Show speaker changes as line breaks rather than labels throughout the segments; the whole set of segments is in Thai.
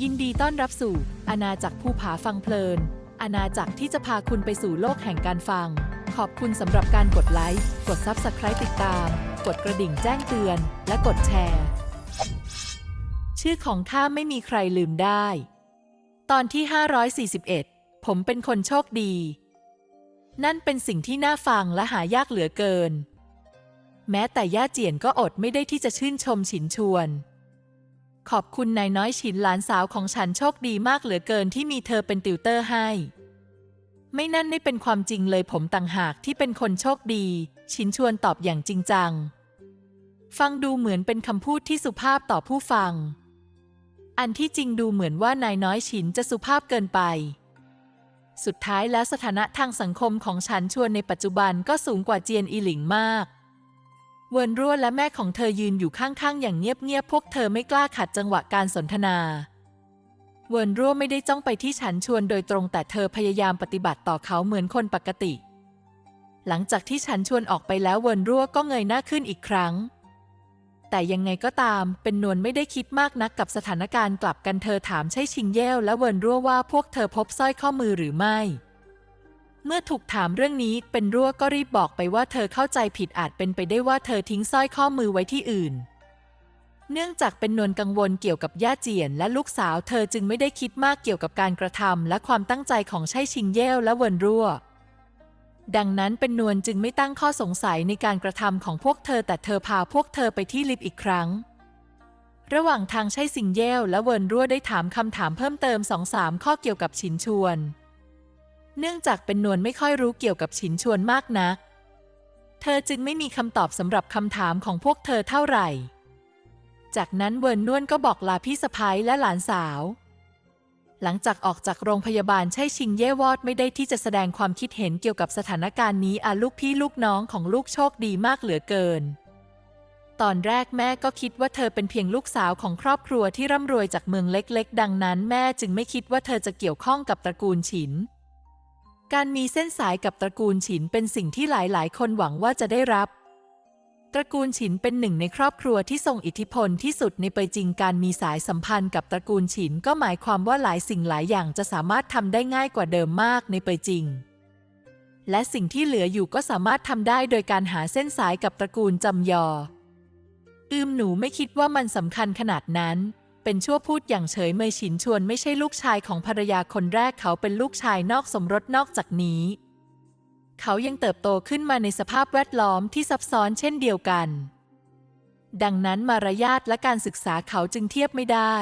ยินดีต้อนรับสู่อาณาจักรภูผาฟังเพลิน อาณาจักรที่จะพาคุณไปสู่โลกแห่งการฟัง ขอบคุณสำหรับการกดไลค์ กด Subscribe ติดตาม กดกระดิ่งแจ้งเตือน และกดแชร์ ชื่อของข้าไม่มีใครลืมได้ ตอนที่ 541 ผมเป็นคนโชคดี นั่นเป็นสิ่งที่น่าฟังและหายากเหลือเกิน แม้แต่ย่าเจียนก็อดไม่ได้ที่จะชื่นชมฉินชวน ขอบคุณนายน้อยฉินหลานสาวของฉันโชคดีมากเหลือเกินที่มีเธอเป็นติวเตอร์ให้ ไม่นั่นไม่เป็นความจริงเลยผมต่างหากที่เป็นคนโชคดีฉินชวนตอบอย่างจริงจัง ฟังดูเหมือนเป็นคำพูดที่สุภาพต่อผู้ฟัง อันที่จริงดูเหมือนว่านายน้อยฉินจะสุภาพเกินไป สุดท้ายแล้วสถานะทางสังคมของฉันชวนในปัจจุบันก็สูงกว่าเจียนอีหลิงมาก เวินรั่วและแม่ของเธอยืนอยู่ข้างๆ อย่างเงียบๆ พวกเธอไม่กล้าขัดจังหวะการสนทนา เวินรั่วไม่ได้จ้องไปที่ฉันชวนโดยตรงแต่เธอพยายามปฏิบัติต่อเขาเหมือนคนปกติ หลังจากที่ฉันชวนออกไปแล้วเวินรั่วก็เงยหน้าขึ้นอีกครั้ง แต่ยังไงก็ตามเป็นนวลไม่ได้คิดมากนักกับสถานการณ์กลับกันเธอถามใช่ชิงเย่วและเวินรั่วว่าพวกเธอพบสร้อยข้อมือหรือไม่ เมื่อถูกถามเรื่องนี้เป็นรั่วก็รีบบอกไปว่าเธอเข้าใจผิดอาจเป็นไปได้ว่าเธอทิ้งสร้อยข้อมือไว้ที่อื่น เนื่องจากเป็นนวลกังวลเกี่ยวกับย่าเจียนและลูกสาวเธอจึงไม่ได้คิดมากเกี่ยวกับการกระทำและความตั้งใจของไช่ชิงเย่วและเวินรั่ว ดังนั้นเป็นนวลจึงไม่ตั้งข้อสงสัยในการกระทำของพวกเธอแต่เธอพาพวกเธอไปที่ลิฟต์อีกครั้งระหว่างทางใช่สิงเย่วและเวินรั่วได้ถามคำถามเพิ่มเติมสองสามข้อเกี่ยวกับฉินชวน เนื่องจากเป็นนวลไม่ค่อยรู้เกี่ยวกับฉินชวนมากนัก เธอจึงไม่มีคำตอบสำหรับคำถามของพวกเธอเท่าไหร่ จากนั้นเวินนวลก็บอกลาพี่สะพ้ยและหลานสาว หลังจากออกจากโรงพยาบาลใช่ชิงเย่วอดไม่ได้ที่จะแสดงความคิดเห็นเกี่ยวกับสถานการณ์นี้อาลูกพี่ลูกน้องของลูกโชคดีมากเหลือเกินตอนแรกแม่ก็คิดว่าเธอเป็นเพียงลูกสาวของครอบครัวที่ร่ำรวยจากเมืองเล็กๆ ดังนั้น แม่จึงไม่คิดว่าเธอจะเกี่ยวข้องกับตระกูลฉิน การมีเส้นสายกับตระกูลฉินเป็นสิ่งที่หลาย ๆ คนหวังว่าจะได้รับ ตระกูลฉินเป็นหนึ่งในครอบครัวที่ทรงอิทธิพลที่สุดในเปยจิงการมีสายสัมพันธ์กับตระกูลฉินก็หมายความว่าหลายสิ่งหลายอย่างจะสามารถทำได้ง่ายกว่าเดิมมากในเปยจิง และสิ่งที่เหลืออยู่ก็สามารถทำได้โดยการหาเส้นสายกับตระกูลจำยอ อืมหนูไม่คิดว่ามันสำคัญขนาดนั้น เป็นชั่วพูดอย่างเฉยเมยฉินชวนไม่ใช่ลูกชายของภรรยาคนแรกเขาเป็นลูกชายนอกสมรสนอกจากนี้ เขายังเติบโตขึ้นมาในสภาพแวดล้อมที่ซับซ้อนเช่นเดียวกัน ดังนั้นมารยาทและการศึกษาเขาจึงเทียบไม่ได้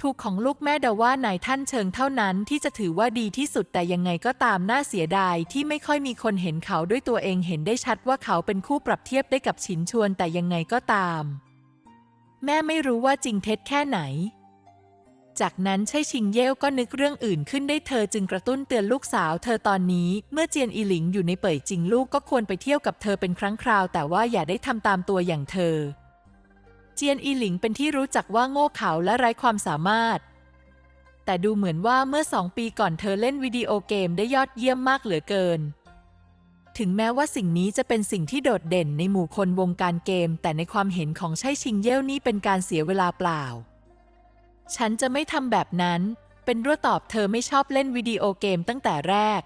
ถูกของลูกแม่ดาว่านายท่านเชิงเท่านั้นที่จะถือว่าดีที่สุดแต่ยังไงก็ตามน่าเสียดายที่ไม่ค่อยมีคนเห็นเขาด้วยตัวเองเห็นได้ชัดว่าเขาเป็นคู่ปรับเทียบได้กับฉินชวนแต่ยังไงก็ตาม แม่ไม่รู้ว่าจริงเท็จแค่ไหน จากนั้นใช่ชิงเย่วก็นึกเรื่องอื่นขึ้นได้เธอจึงกระตุ้นเตือนลูกสาว เธอตอนนี้เมื่อเจียนอีหลิงอยู่ในเป่ยจริงลูกก็ควรไปเที่ยวกับเธอเป็นครั้งคราว แต่ว่าอย่าได้ทำตามตัวอย่างเธอ เจียนอีหลิงเป็นที่รู้จักว่าโง่เขลาและไร้ความสามารถแต่ดูเหมือนว่าเมื่อสองปีก่อนเธอเล่นวิดีโอเกมได้ยอดเยี่ยมมากเหลือเกิน ถึงแม้ว่าสิ่งนี้จะเป็นสิ่งที่โดดเด่นในหมู่คนวงการเกม แต่ในความเห็นของใช่ชิงเย่วนี่เป็นการเสียเวลาเปล่า ฉันจะไม่ทำแบบนั้น เป็นรั่วตอบเธอไม่ชอบเล่นวิดีโอเกมตั้งแต่แรก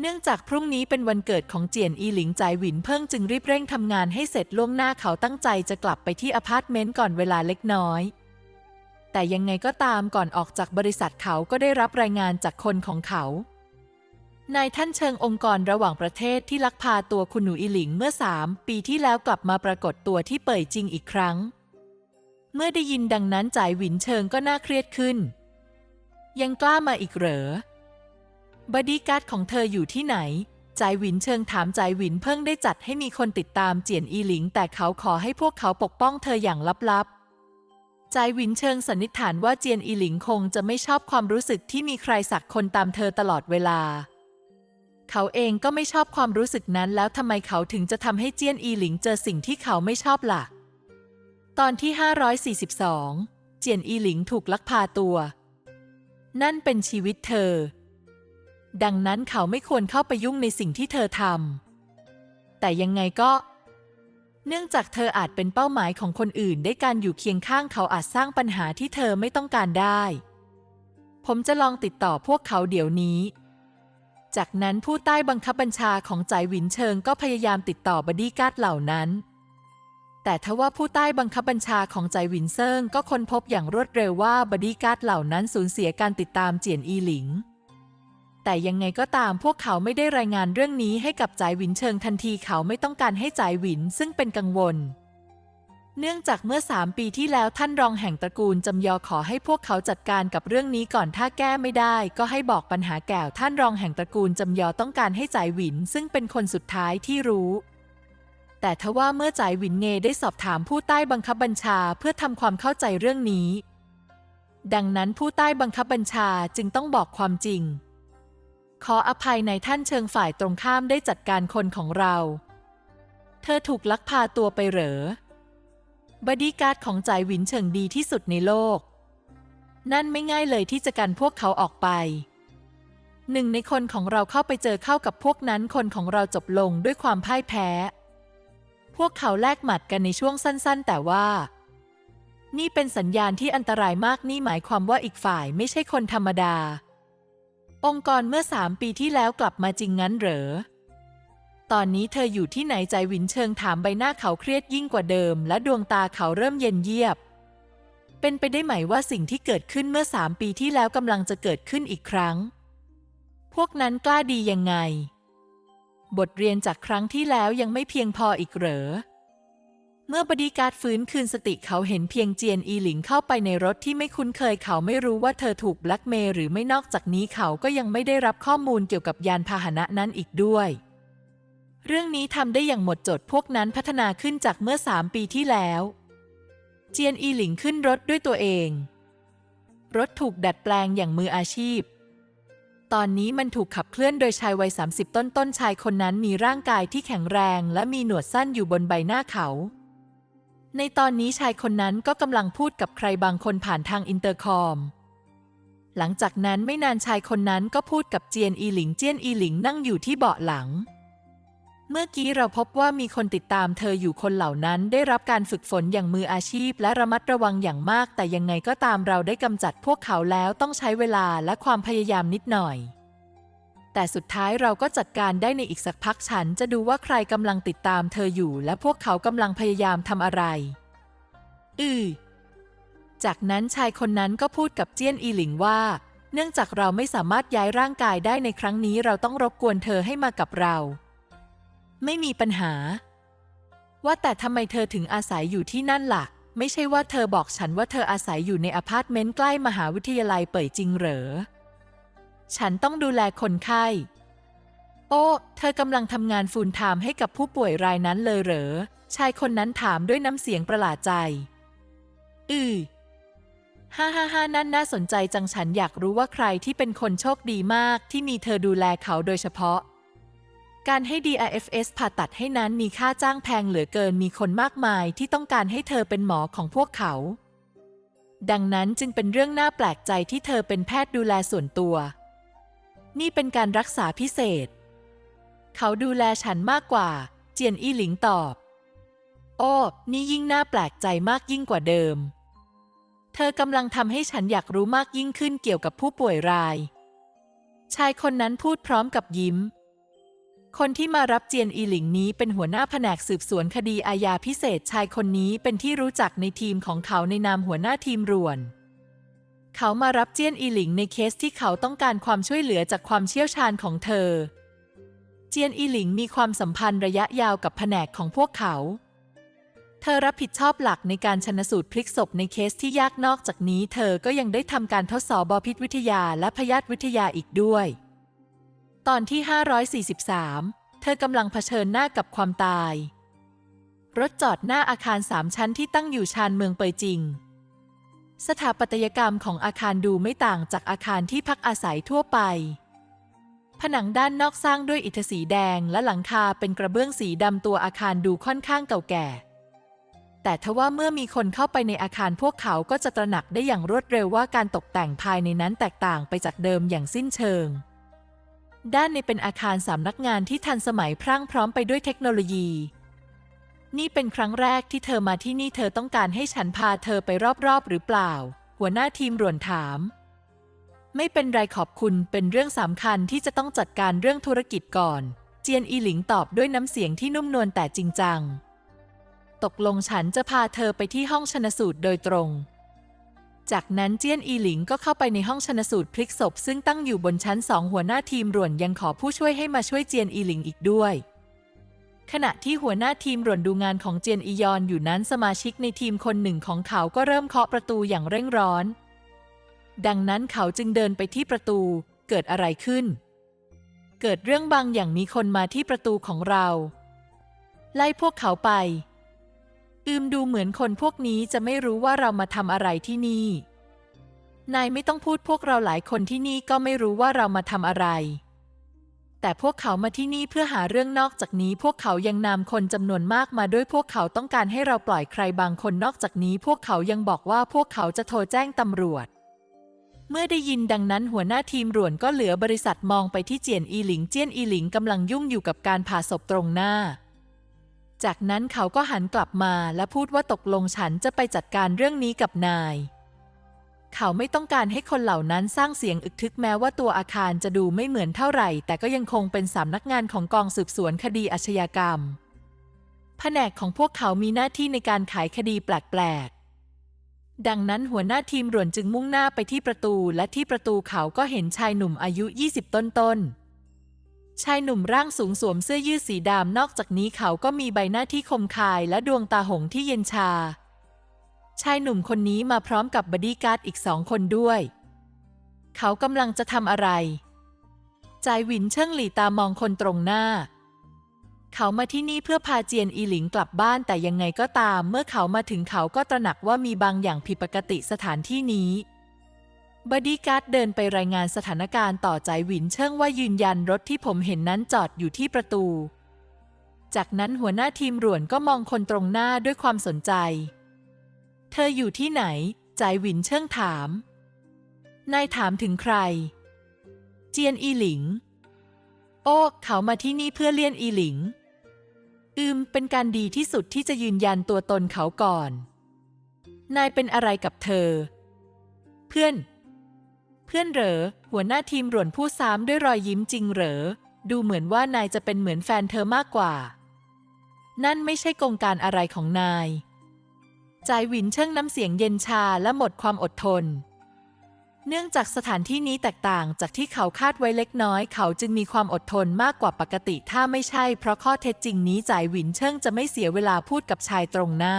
เนื่องจากพรุ่งนี้เป็นวันเกิดของเจียนอีหลิงใจายหวินเพิ่งจึงรีบเร่งทำงานให้เสร็จล่วงหน้าเขาตั้งใจจะกลับไปที่อพาร์ตเมนต์ก่อนเวลาเล็กน้อยแต่ยังไงก็ตามก่อนออกจากบริษัทเขาก็ได้รับรายงานจากคนของเขา นายท่านเชิงองค์กรระหว่างประเทศที่ลักพาตัวคุณหนูอีหลิงเมื่อสามปีที่แล้วกลับมาปรากฏตัวที่เป่ยจริงอีกครั้ง เมื่อได้ยินดังนั้นจ่ายหวินเชิงก็น่าเครียดขึ้น ยังกล้ามาอีกเหรอบอดี้การ์ดของเธออยู่ที่ไหนจ่ายหวินเชิงถามจ่ายหวินเพิ่งได้จัดให้มีคนติดตามเจียนอีหลิง แต่เขาขอให้พวกเขาปกป้องเธออย่างลับๆ จ่ายหวินเชิงสันนิษฐานว่าเจียนอีหลิงคงจะไม่ชอบความรู้สึกที่มีใครสักคนตามเธอตลอดเวลา เขาเองก็ไม่ชอบความรู้สึกนั้น แล้วทำไมเขาถึงจะทำให้เจียนอีหลิงเจอสิ่งที่เขาไม่ชอบล่ะ ตอนที่ 542 เจียนอีหลิงถูกลักพาตัว นั่นเป็นชีวิตเธอ ดังนั้นเขาไม่ควรเข้าไปยุ่งในสิ่งที่เธอทำแต่ยังไงก็ เนื่องจากเธออาจเป็นเป้าหมายของคนอื่น ได้การอยู่เคียงข้างเขาอาจสร้างปัญหาที่เธอไม่ต้องการได้ ผมจะลองติดต่อพวกเขาเดี๋ยวนี้ จากนั้นผู้ใต้บังคับบัญชาของจ่ายหวินเชิงก็พยายามติดต่อบอดี้การ์ดเหล่านั้น แต่ทว่าผู้ใต้บังคับบัญชาของใจหวินเซิงก็ค้นพบอย่างรวดเร็วว่าบอดี้การ์ดเหล่านั้นสูญเสียการติดตามเจียนอีหลิง แต่ยังไงก็ตามพวกเขาไม่ได้รายงานเรื่องนี้ให้กับจ่ายหวินเชิงทันทีเขาไม่ต้องการให้จ่ายหวินซึ่งเป็นกังวล เนื่องจากเมื่อสามปีที่แล้วท่านรองแห่งตระกูลจำยอขอให้พวกเขาจัดการกับเรื่องนี้ก่อนถ้าแก้ไม่ได้ ก็ให้บอกปัญหาแก่ท่านรองแห่งตระกูลจำยอต้องการให้จ่ายหวิน ซึ่งเป็นคนสุดท้ายที่รู้ แต่ทว่าเมื่อจ่ายหวินเงได้สอบถามผู้ใต้บังคับบัญชาเพื่อทำความเข้าใจเรื่องนี้ ดังนั้นผู้ใต้บังคับบัญชาจึงต้องบอกความจริง ขออภัยในท่านเชิงฝ่ายตรงข้ามได้จัดการคนของเรา เธอถูกลักพาตัวไปเหรอ บอดี้การ์ดของจ่ายหวินเฉิงดีที่สุดในโลก นั่นไม่ง่ายเลยที่จะกันพวกเขาออกไป หนึ่งในคนของเราเข้าไปเจอเข้ากับพวกนั้นคนของเราจบลงด้วยความพ่ายแพ้ พวกเขาแลกหมัดกันในช่วงสั้นๆ แต่ว่า นี่เป็นสัญญาณที่อันตรายมากนี่หมายความว่าอีกฝ่ายไม่ใช่คนธรรมดา องค์กรเมื่อสามปีที่แล้วกลับมาจริงงั้นเหรอ ตอนนี้เธออยู่ที่ไหนใจวินเชิงถามใบหน้าเขาเครียดยิ่งกว่าเดิม และดวงตาเขาเริ่มเย็นเยียบ เป็นไปได้ไหมว่าสิ่งที่เกิดขึ้นเมื่อสามปีที่แล้วกำลังจะเกิดขึ้นอีกครั้ง พวกนั้นกล้าดียังไง บทเรียนจากครั้งที่แล้วยังไม่เพียงพออีกเหรอ เมื่อบดีการดฟื้นคืนสติเขาเห็นเพียงเจียนอีหลิงเข้าไปในรถที่ไม่คุ้นเคยเขาไม่รู้ว่าเธอถูกแบล็กเมย์หรือไม่นอกจากนี้เขาก็ยังไม่ได้รับข้อมูลเกี่ยวกับยานพาหนะนั้นอีกด้วย เรื่องนี้ทำได้อย่างหมดจดพวกนั้นพัฒนาขึ้นจากเมื่อสามปีที่แล้ว เจียนอีหลิงขึ้นรถด้วยตัวเอง รถถูกดัดแปลงอย่างมืออาชีพ ตอนนี้มันถูกขับเคลื่อนโดยชายวัย 30 ต้นต้นๆชายคนนั้นมีร่างกายที่แข็งแรงและมีหนวดสั้นอยู่บนใบหน้าเขา ในตอนนี้ชายคนนั้นก็กำลังพูดกับใครบางคนผ่านทางอินเตอร์คอมหลังจากนั้นไม่นานชายคนนั้นก็พูดกับเจียนอีหลิง เจียนอีหลิงนั่งอยู่ที่เบาะหลัง เมื่อกี้เราพบว่ามีคนติดตามเธออยู่คนเหล่านั้นได้รับการฝึกฝนอย่างมืออาชีพและระมัดระวังอย่างมาก แต่ยังไงก็ตามเราได้กำจัดพวกเขาแล้วต้องใช้เวลาและความพยายามนิดหน่อย แต่สุดท้ายเราก็จัดการได้ในอีกสักพักฉันจะดูว่าใครกำลังติดตามเธออยู่ และพวกเขากำลังพยายามทำอะไร อือจากนั้นชายคนนั้นก็พูดกับเจี้ยนอีหลิงว่า เนื่องจากเราไม่สามารถย้ายร่างกายได้ในครั้งนี้เราต้องรบกวนเธอให้มากับเรา ไม่มีปัญหา ว่าแต่ทำไมเธอถึงอาศัยอยู่ที่นั่นล่ะ ไม่ใช่ว่าเธอบอกฉันว่าเธออาศัยอยู่ในอพาร์ตเมนต์ใกล้มหาวิทยาลัยเป่ยจริงเหรอ ฉันต้องดูแลคนไข้ โอ้ เธอกำลังทำงานฟูลไทม์ให้กับผู้ป่วยรายนั้นเลยเหรอ ชายคนนั้นถามด้วยน้ำเสียงประหลาดใจ อือฮ่าฮ่าฮ่านั่นน่าสนใจจังฉันอยากรู้ว่าใครที่เป็นคนโชคดีมากที่มีเธอดูแลเขาโดยเฉพาะ การให้ DIFS ผ่าตัดให้นั้นมีค่าจ้างแพงเหลือเกินมีคนมากมายที่ต้องการให้เธอเป็นหมอของพวกเขา ดังนั้นจึงเป็นเรื่องน่าแปลกใจที่เธอเป็นแพทย์ดูแลส่วนตัว นี่เป็นการรักษาพิเศษ เขาดูแลฉันมากกว่า เจียนอี้หลิงตอบ โอ้ นี่ยิ่งน่าแปลกใจมากยิ่งกว่าเดิม เธอกำลังทำให้ฉันอยากรู้มากยิ่งขึ้นเกี่ยวกับผู้ป่วยราย ชายคนนั้นพูดพร้อมกับยิ้ม คนที่มารับเจียนอีหลิงนี้เป็นหัวหน้าแผนกสืบสวนคดีอาญาพิเศษชายคนนี้เป็นที่รู้จักในทีมของเขาในนามหัวหน้าทีมรวน เขามารับเจียนอีหลิงในเคสที่เขาต้องการความช่วยเหลือจากความเชี่ยวชาญของเธอ เจียนอีหลิงมีความสัมพันธ์ระยะยาวกับแผนกของพวกเขา เธอรับผิดชอบหลักในการชนสูตรพลิกศพในเคสที่ยากนอกจากนี้ เธอก็ยังได้ทำการทดสอบบอพิษวิทยาและพยาธิวิทยาอีกด้วย ตอนที่ 543 เธอกำลังเผชิญหน้ากับความตาย รถจอดหน้าอาคารสามชั้นที่ตั้งอยู่ชานเมืองเปยจิง สถาปัตยกรรมของอาคารดูไม่ต่างจากอาคารที่พักอาศัยทั่วไป ผนังด้านนอกสร้างด้วยอิฐสีแดงและหลังคาเป็นกระเบื้องสีดำตัวอาคารดูค่อนข้างเก่าแก่ แต่ทว่าเมื่อมีคนเข้าไปในอาคารพวกเขาก็จะตระหนักได้อย่างรวดเร็วว่าการตกแต่งภายในนั้นแตกต่างไปจากเดิมอย่างสิ้นเชิง ด้านในเป็นอาคารสำนักงานที่ทันสมัยพรั่งพร้อมไปด้วยเทคโนโลยี นี่เป็นครั้งแรกที่เธอมาที่นี่เธอต้องการให้ฉันพาเธอไปรอบๆหรือเปล่า หัวหน้าทีมรวนถาม ไม่เป็นไรขอบคุณเป็นเรื่องสำคัญที่จะต้องจัดการเรื่องธุรกิจก่อน เจียนอีหลิงตอบด้วยน้ำเสียงที่นุ่มนวลแต่จริงจัง ตกลงฉันจะพาเธอไปที่ห้องชนสูตรโดยตรง จากนั้นเจี้ยนอีหลิงก็เข้าไปในห้องชนสูตรพลิกศพ ซึ่งตั้งอยู่บนชั้นสองหัวหน้าทีมรวนยังขอผู้ช่วยให้มาช่วยเจียนอีหลิงอีกด้วย ขณะที่หัวหน้าทีมรวนดูงานของเจียนอียอนอยู่นั้นสมาชิกในทีมคนหนึ่งของเขาก็เริ่มเคาะประตูอย่างเร่งร้อน ดังนั้นเขาจึงเดินไปที่ประตู เกิดอะไรขึ้น เกิดเรื่องบางอย่างมีคนมาที่ประตูของเรา ไล่พวกเขาไป อืมดูเหมือนคนพวกนี้จะไม่รู้ว่าเรามาทำอะไรที่นี่ นายไม่ต้องพูดพวกเราหลายคนที่นี่ก็ไม่รู้ว่าเรามาทำอะไร แต่พวกเขามาที่นี่เพื่อหาเรื่องนอกจากนี้พวกเขายังนำคนจำนวนมากมาด้วยพวกเขาต้องการให้เราปล่อยใครบางคนนอกจากนี้ พวกเขายังบอกว่าพวกเขาจะโทรแจ้งตำรวจ เมื่อได้ยินดังนั้นหัวหน้าทีมรวนก็เหลือบริษัทมองไปที่เจียนอีหลิงเจียนอีหลิงกำลังยุ่งอยู่กับการผ่าศพตรงหน้า จากนั้นเขาก็หันกลับมาและพูดว่าตกลงฉันจะไปจัดการเรื่องนี้กับนาย เขาไม่ต้องการให้คนเหล่านั้นสร้างเสียงอึกทึกแม้ว่าตัวอาคารจะดูไม่เหมือนเท่าไหร่ แต่ก็ยังคงเป็นสำนักงานของกองสืบสวนคดีอาชญากรรม แผนกของพวกเขามีหน้าที่ในการขายคดีแปลกๆ ดังนั้นหัวหน้าทีมรวนจึงมุ่งหน้าไปที่ประตู และที่ประตูเขาก็เห็นชายหนุ่มอายุ 20 ต้นๆ ชายหนุ่มร่างสูงสวมเสื้อยืดสีดำนอกจากนี้เขาก็มีใบหน้าที่คมคายและดวงตาหงที่เย็นชา ชายหนุ่มคนนี้มาพร้อมกับบอดี้การ์ดอีกสองคนด้วย เขากำลังจะทำอะไร จายหวินเชิ่งหลีตามองคนตรงหน้า เขามาที่นี่เพื่อพาเจียนอีหลิงกลับบ้านแต่ยังไงก็ตาม เมื่อเขามาถึงเขาก็ตระหนักว่ามีบางอย่างผิดปกติสถานที่นี้ บอดี้การ์ดเดินไปรายงานสถานการณ์ต่อใจหวินเชิงว่ายืนยันรถที่ผมเห็นนั้นจอดอยู่ที่ประตู จากนั้นหัวหน้าทีมรวนก็มองคนตรงหน้าด้วยความสนใจ เธออยู่ที่ไหน ใจหวินเชิงถาม นายถามถึงใคร เจียนอีหลิง โอ้เขามาที่นี่เพื่อเลี่ยนอีหลิง อืม เป็นการดีที่สุดที่จะยืนยันตัวตนเขาก่อน นายเป็นอะไรกับเธอ เพื่อน พื่อนเหรอ หัวหน้าทีมหรวนพูดซ้ำด้วยรอยยิ้มจริงเหรอ ดูเหมือนว่านายจะเป็นเหมือนแฟนเธอมากกว่า นั่นไม่ใช่กงการอะไรของนาย จายหวินเชิ่งน้ำเสียงเย็นชาและหมดความอดทน เนื่องจากสถานที่นี้แตกต่างจากที่เขาคาดไว้เล็กน้อย เขาจึงมีความอดทนมากกว่าปกติ ถ้าไม่ใช่เพราะข้อเท็จจริงนี้จายหวินเชิ่งจะไม่เสียเวลาพูดกับชายตรงหน้า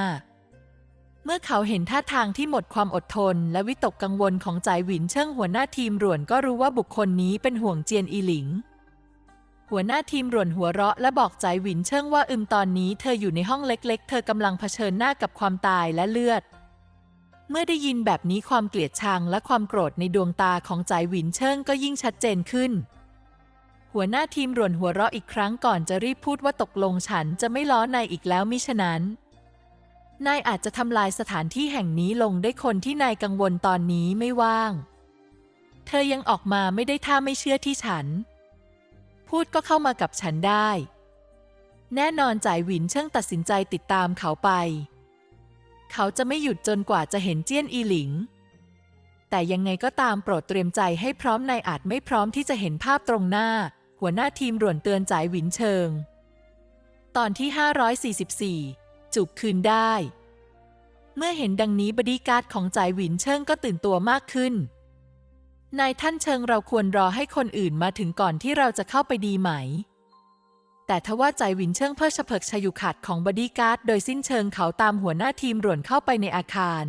เมื่อเขาเห็นท่าทางที่หมดความอดทน และวิตกกังวลของจายหวินเชิงหัวหน้าทีมหรวนก็รู้ว่าบุคคลนี้เป็นห่วงเจียนอีหลิง หัวหน้าทีมหรวนหัวเราะและบอกใจหวินเชิงว่าอึมตอนนี้เธออยู่ในห้องเล็กๆ เธอกำลังเผชิญหน้ากับความตายและเลือด เมื่อได้ยินแบบนี้ความเกลียดชังและความโกรธในดวงตาของใจหวินเชิงก็ยิ่งชัดเจนขึ้น หัวหน้าทีมหรวนหัวเราะอีกครั้งก่อนจะรีบพูดว่าตกลงฉันจะไม่ล้อนายอีกแล้วมิฉะนั้น นายอาจจะทำลายสถานที่แห่งนี้ลงได้คนที่นายกังวลตอนนี้ไม่ว่าง เธอยังออกมาไม่ได้ถ้าไม่เชื่อที่ฉัน พูดก็เข้ามากับฉันได้ แน่นอนจ่ายหวินเชิงตัดสินใจติดตามเขาไป เขาจะไม่หยุดจนกว่าจะเห็นเจี้ยนอีหลิง แต่ยังไงก็ตามโปรดเตรียมใจให้พร้อมนายอาจไม่พร้อมที่จะเห็นภาพตรงหน้า หัวหน้าทีมรวนเตือนจ่ายหวินเชิง ตอนที่ 544 จุกคืนได้ เมื่อเห็นดังนี้บดีการ์ดของจ่ายหวินเชิงก็ตื่นตัวมากขึ้น นายท่านเชิงเราควรรอให้คนอื่นมาถึงก่อนที่เราจะเข้าไปดีไหม แต่ทว่าใจหวินเชิงเพิกเฉพิกชยุขัดของบอดี้การ์ดโดยสิ้นเชิงเขาตามหัวหน้าทีมหรวนเข้าไปในอาคาร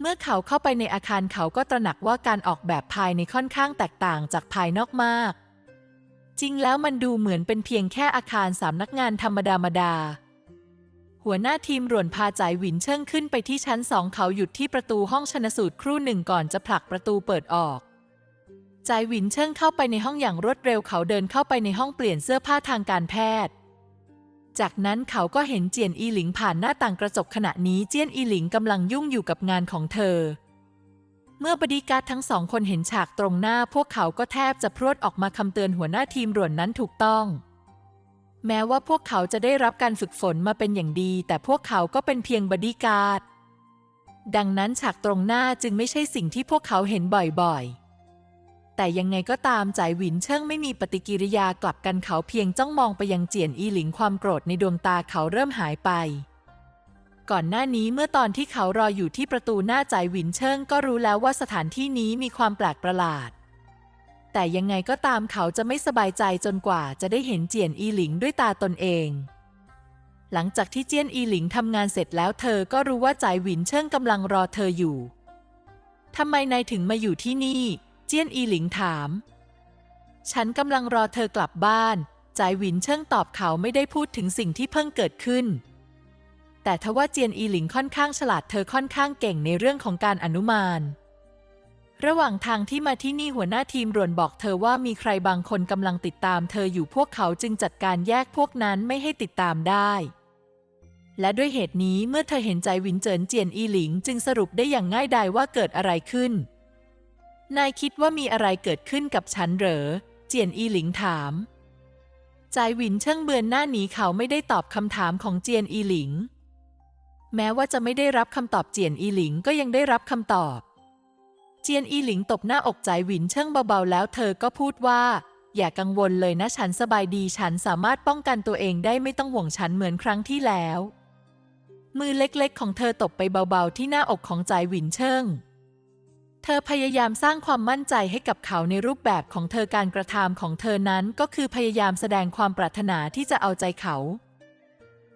เมื่อเขาเข้าไปในอาคารเขาก็ตระหนักว่าการออกแบบภายในค่อนข้างแตกต่างจากภายนอกมาก จริงแล้วมันดูเหมือนเป็นเพียงแค่อาคารสามนักงานธรรมดามาดา หัวหน้าทีมหรวนพาจ่ายหวินเชิงขึ้นไปที่ชั้นสองเขาหยุดที่ประตูห้องชนสูตรครู่หนึ่งก่อนจะผลักประตูเปิดออกจายหวินเชิงเข้าไปในห้องอย่างรวดเร็วเขาเดินเข้าไปในห้องเปลี่ยนเสื้อผ้าทางการแพทย์ จากนั้นเขาก็เห็นเจียนอีหลิงผ่านหน้าต่างกระจกขณะนี้เจียนอีหลิงกำลังยุ่งอยู่กับงานของเธอ เมื่อบดีการ์ดทั้งสองคนเห็นฉากตรงหน้า พวกเขาก็แทบจะพรวดออกมาคำเตือนหัวหน้าทีมหรวนนั้นถูกต้อง แม้ว่าพวกเขาจะได้รับการฝึกฝนมาเป็นอย่างดี แต่พวกเขาก็เป็นเพียงบอดี้การ์ด ดังนั้นฉากตรงหน้าจึงไม่ใช่สิ่งที่พวกเขาเห็นบ่อยๆ แต่ยังไงก็ตามจ่ายหวินเชิงไม่มีปฏิกิริยากลับกันเขาเพียงจ้องมองไปยังเจียนอีหลิงความโกรธในดวงตาเขาเริ่มหายไป ก่อนหน้านี้เมื่อตอนที่เขารออยู่ที่ประตูหน้าจ่ายหวินเชิงก็รู้แล้วว่าสถานที่นี้มีความแปลกประหลาด แต่ยังไงก็ตามเขาจะไม่สบายใจจนกว่าจะได้เห็นเจียนอีหลิงด้วยตาตนเอง หลังจากที่เจียนอีหลิงทำงานเสร็จแล้วเธอก็รู้ว่าจ่ายหวินเชิงกำลังรอเธออยู่ทำไมนายถึงมาอยู่ที่นี่ เจียนอีหลิงถาม ฉันกำลังรอเธอกลับบ้านจ่ายหวินเชิงตอบเขาไม่ได้พูดถึงสิ่งที่เพิ่งเกิดขึ้น แต่ทว่าเจียนอีหลิงค่อนข้างฉลาดเธอค่อนข้างเก่งในเรื่องของการอนุมาน ระหว่างทางที่มาที่นี่หัวหน้าทีมรวนบอกเธอว่ามีใครบางคนกำลังติดตามเธออยู่พวกเขาจึงจัดการแยกพวกนั้นไม่ให้ติดตามได้ และด้วยเหตุนี้เมื่อเธอเห็นใจวินเจินเจียนอีหลิง จึงสรุปได้อย่างง่ายดายว่าเกิดอะไรขึ้น นายคิดว่ามีอะไรเกิดขึ้นกับฉันเหรอ เจียนอีหลิงถาม ใจวินเชิงเบือนหน้าหนีเขาไม่ได้ตอบคำถามของเจียนอีหลิง แม้ว่าจะไม่ได้รับคำตอบเจียนอีหลิงก็ยังได้รับคำตอบ เจียนอีหลิงตบหน้าอกใจหวินเชิงเบาๆแล้วเธอก็พูดว่า อย่ากังวลเลยนะฉันสบายดีฉันสามารถป้องกันตัวเองได้ไม่ต้องห่วงฉันเหมือนครั้งที่แล้ว มือเล็กๆ ของเธอตบไปเบาๆ ที่หน้าอกของใจหวินเชิงเธอพยายามสร้างความมั่นใจให้กับเขาในรูปแบบของเธอการกระทำของเธอนั้นก็คือพยายามแสดงความปรารถนาที่จะเอาใจเขา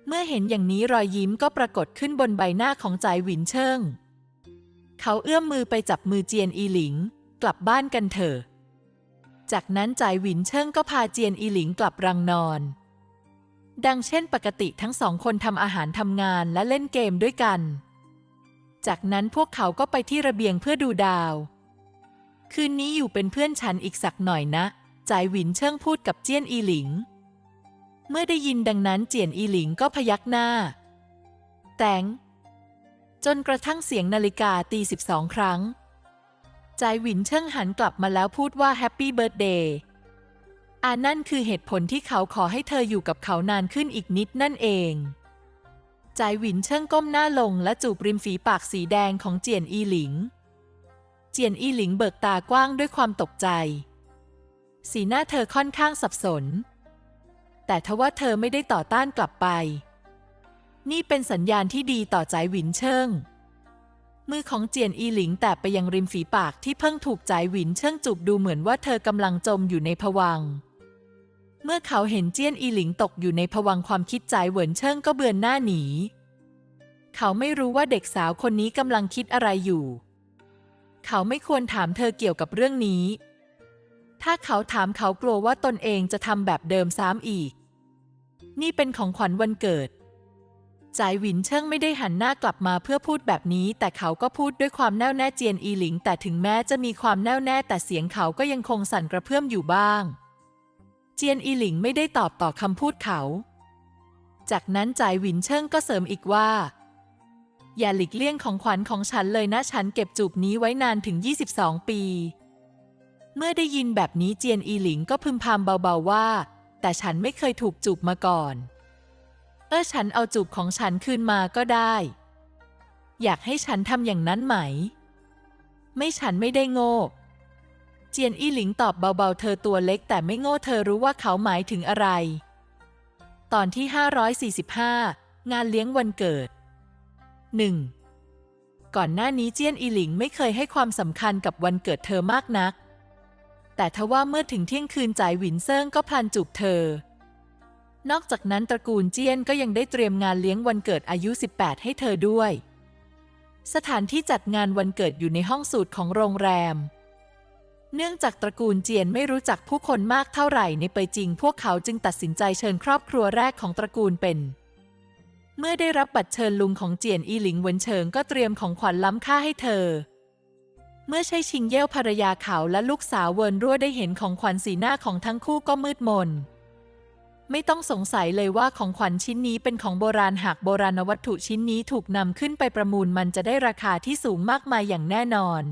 เมื่อเห็นอย่างนี้รอยยิ้มก็ปรากฏขึ้นบนใบหน้าของใจหวินเชิง เขาเอื้อมมือไปจับมือเจียนอีหลิง กลับบ้านกันเถอะ จากนั้นใจหวินเชิงก็พาเจียนอีหลิงกลับรังนอน ดังเช่นปกติทั้งสองคนทำอาหารทำงานและเล่นเกมด้วยกัน จากนั้นพวกเขาก็ไปที่ระเบียงเพื่อดูดาว คืนนี้อยู่เป็นเพื่อนฉันอีกสักหน่อยนะใจหวินเชิงพูดกับเจียนอีหลิง เมื่อได้ยินดังนั้นเจียนอีหลิงก็พยักหน้า แตง จนกระทั่งเสียงนาฬิกาตีสิบสองครั้งใจหวินเชิงหันกลับมาแล้วพูดว่าแฮปปี้เบิร์ดเดย์อานั่นคือเหตุผลที่เขาขอให้เธออยู่กับเขานานขึ้นอีกนิดนั่นเองใจหวินเชิงก้มหน้าลงและจูบริมฝีปากสีแดงของเจียนอีหลิง เจียนอีหลิงเบิกตากว้างด้วยความตกใจ สีหน้าเธอค่อนข้างสับสน แต่ทว่าเธอไม่ได้ต่อต้านกลับไป นี่เป็นสัญญาณที่ดีต่อใจหวินเชิง มือของเจียนอีหลิงแตะไปยังริมฝีปากที่เพิ่งถูกใจหวินเชิงจูบดูเหมือนว่าเธอกำลังจมอยู่ในภวัง เมื่อเขาเห็นเจียนอีหลิงตกอยู่ในภวังค์ความคิดใจเหวินเชิงก็เบือนหน้าหนี เขาไม่รู้ว่าเด็กสาวคนนี้กำลังคิดอะไรอยู่ เขาไม่ควรถามเธอเกี่ยวกับเรื่องนี้ ถ้าเขาถามเขากลัวว่าตนเองจะทำแบบเดิมซ้ำอีก นี่เป็นของขวัญวันเกิด จ่ายหวินเชิงไม่ได้หันหน้ากลับมาเพื่อพูดแบบนี้ แต่เขาก็พูดด้วยความแน่วแน่เจียนอีหลิง แต่ถึงแม้จะมีความแน่วแน่แต่เสียงเขาก็ยังคงสั่นกระเพื่อมอยู่บ้าง เจียนอีหลิงไม่ได้ตอบต่อคำพูดเขา จากนั้นจ่ายหวินเชิงก็เสริมอีกว่า อย่าหลีกเลี่ยงของขวัญของฉันเลยนะฉันเก็บจูบนี้ไว้นานถึง 22 ปี เมื่อได้ยินแบบนี้เจียนอีหลิงก็พึมพำเบาๆว่า แต่ฉันไม่เคยถูกจูบมาก่อน ออฉันเอาจูบของฉันคืนมาก็ได้ อยากให้ฉันทำอย่างนั้นไหม ไม่ฉันไม่ได้โง่ เจียนอี้หลิงตอบเบาๆ เธอตัวเล็กแต่ไม่โง่เธอรู้ว่าเขาหมายถึงอะไร ตอนที่ 545 งานเลี้ยงวันเกิด 1. ก่อนหน้านี้เจียนอีหลิงไม่เคยให้ความสำคัญกับวันเกิดเธอมากนัก แต่ทว่าเมื่อถึงเที่ยงคืนจ่ายหวินเซิงก็พลันจูบเธอ นอกจากนั้นตระกูลเจียนก็ยังได้เตรียมงานเลี้ยงวันเกิดอายุ 18 ให้เธอด้วย สถานที่จัดงานวันเกิดอยู่ในห้องสูตรของโรงแรม เนื่องจากตระกูลเจียนไม่รู้จักผู้คนมากเท่าไหร่ในเปยจิง พวกเขาจึงตัดสินใจเชิญครอบครัวแรกของตระกูลเป็น เมื่อได้รับบัตรเชิญลุงของเจียนอีหลิงเวินเฉิงก็เตรียมของขวัญล้ำค่าให้เธอเมื่อใช่ชิงเย่ยวภรรยาเขาและลูกสาวเวินรั่วได้เห็นของขวัญสีหน้าของทั้งคู่ก็มืดมน ไม่ต้องสงสัยเลยว่าของขวัญชิ้นนี้เป็นของโบราณหากโบราณวัตถุชิ้นนี้ถูกนำขึ้นไปประมูลมันจะได้ราคาที่สูงมากมายอย่างแน่นอน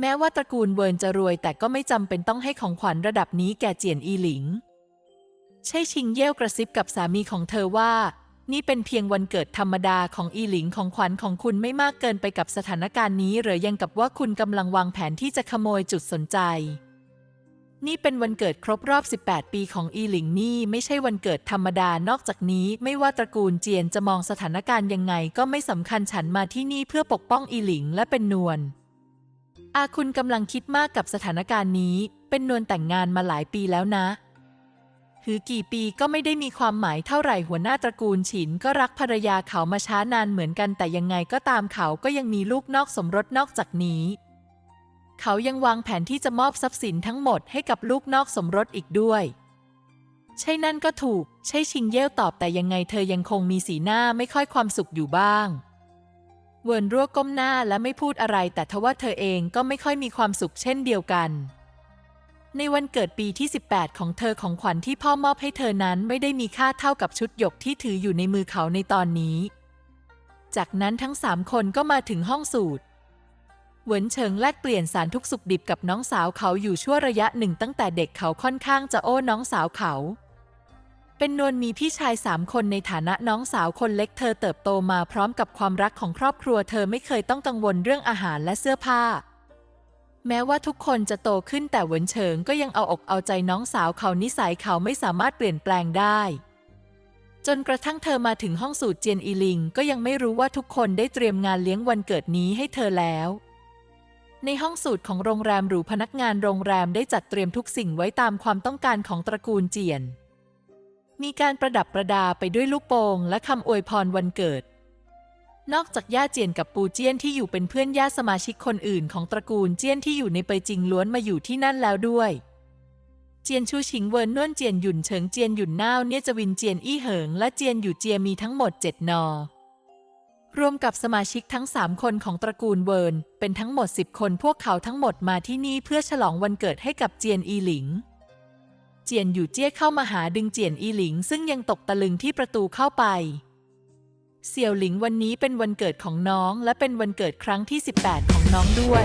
แม้ว่าตระกูลเวิร์นจะรวย แต่ก็ไม่จำเป็นต้องให้ของขวัญระดับนี้แก่เจียนอีหลิง ใช่ชิงเย่วกระซิบกับสามีของเธอว่า นี่เป็นเพียงวันเกิดธรรมดาของอีหลิงของขวัญของคุณไม่มากเกินไปกับสถานการณ์นี้หรือยังกับว่าคุณกำลังวางแผนที่จะขโมยจุดสนใจ นี่เป็นวันเกิดครบรอบ 18 ปีของอีหลิงนี่ไม่ใช่วันเกิดธรรมดานอกจากนี้ ไม่ว่าตระกูลเจียนจะมองสถานการณ์ยังไงก็ไม่สำคัญฉันมาที่นี่เพื่อปกป้องอีหลิงและเป็นนวลอาคุณกำลังคิดมากกับสถานการณ์นี้ เป็นนวลแต่งงานมาหลายปีแล้วนะ หือกี่ปีก็ไม่ได้มีความหมายเท่าไหร่หัวหน้าตระกูลฉินก็รักภรรยาเขามาช้านานเหมือนกันแต่ยังไงก็ตามเขาก็ยังมีลูกนอกสมรสนอกจากนี้ เขายังวางแผนที่จะมอบทรัพย์สินทั้งหมดให้กับลูกนอกสมรสอีกด้วย ใช่นั่นก็ถูก ใช่ชิงเย่วตอบแต่ยังไงเธอยังคงมีสีหน้าไม่ค่อยความสุขอยู่บ้าง เวิร์นรั่วก้มหน้าและไม่พูดอะไร แต่ทว่าเธอเองก็ไม่ค่อยมีความสุขเช่นเดียวกัน ในวันเกิดปีที่ 18 ของเธอของขวัญที่พ่อมอบให้เธอนั้นไม่ได้มีค่าเท่ากับชุดหยกที่ถืออยู่ในมือเขาในตอนนี้ จากนั้นทั้งสามคนก็มาถึงห้องสูตร เหวินเฉิงแลกเปลี่ยนสารทุกสุขดิบกับน้องสาวเขาอยู่ชั่วระยะหนึ่งตั้งแต่เด็กเขาค่อนข้างจะโอ้น้องสาวเขา เป็นนวลมีพี่ชายสามคนในฐานะน้องสาวคนเล็กเธอเติบโตมาพร้อมกับความรักของครอบครัวเธอไม่เคยต้องกังวลเรื่องอาหารและเสื้อผ้า แม้ว่าทุกคนจะโตขึ้นแต่เหวินเฉิงก็ยังเอาอกเอาใจน้องสาวเขานิสัยเขาไม่สามารถเปลี่ยนแปลงได้จนกระทั่งเธอมาถึงห้องสูตรเจียนอีลิง ก็ยังไม่รู้ว่าทุกคนได้เตรียมงานเลี้ยงวันเกิดนี้ให้เธอแล้ว ในห้องสูตรของโรงแรมหรูพนักงานโรงแรมได้จัดเตรียมทุกสิ่งไว้ตามความต้องการของตระกูลเจียน มีการประดับประดาไปด้วยลูกโป่งและคำอวยพรวันเกิด นอกจากย่าเจียนกับปูเจียนที่อยู่เป็นเพื่อนญาติสมาชิกคนอื่นของตระกูลเจียนที่อยู่ในเปยจิงล้วนมาอยู่ที่นั่นแล้วด้วย เจียนชูชิงเวินน่วนเจียนหยุ่นเฉิงเจียนหยุ่นน่าวเนี่ยจวินเจียนอี้เหิงและเจียนอยู่เจียมีทั้งหมด7นอ รวมกับสมาชิกทั้ง 3 คนของตระกูลเวิร์น เป็นทั้งหมด 10 คนพวกเขาทั้งหมดมาที่นี่เพื่อฉลองวันเกิดให้กับเจียนอีหลิง เจียนอยู่เจี้ยเข้ามาหาดึงเจียนอีหลิง ซึ่งยังตกตะลึงที่ประตูเข้าไป เสี่ยวหลิงวันนี้เป็นวันเกิดของน้องและเป็นวันเกิดครั้งที่ 18 ของน้องด้วย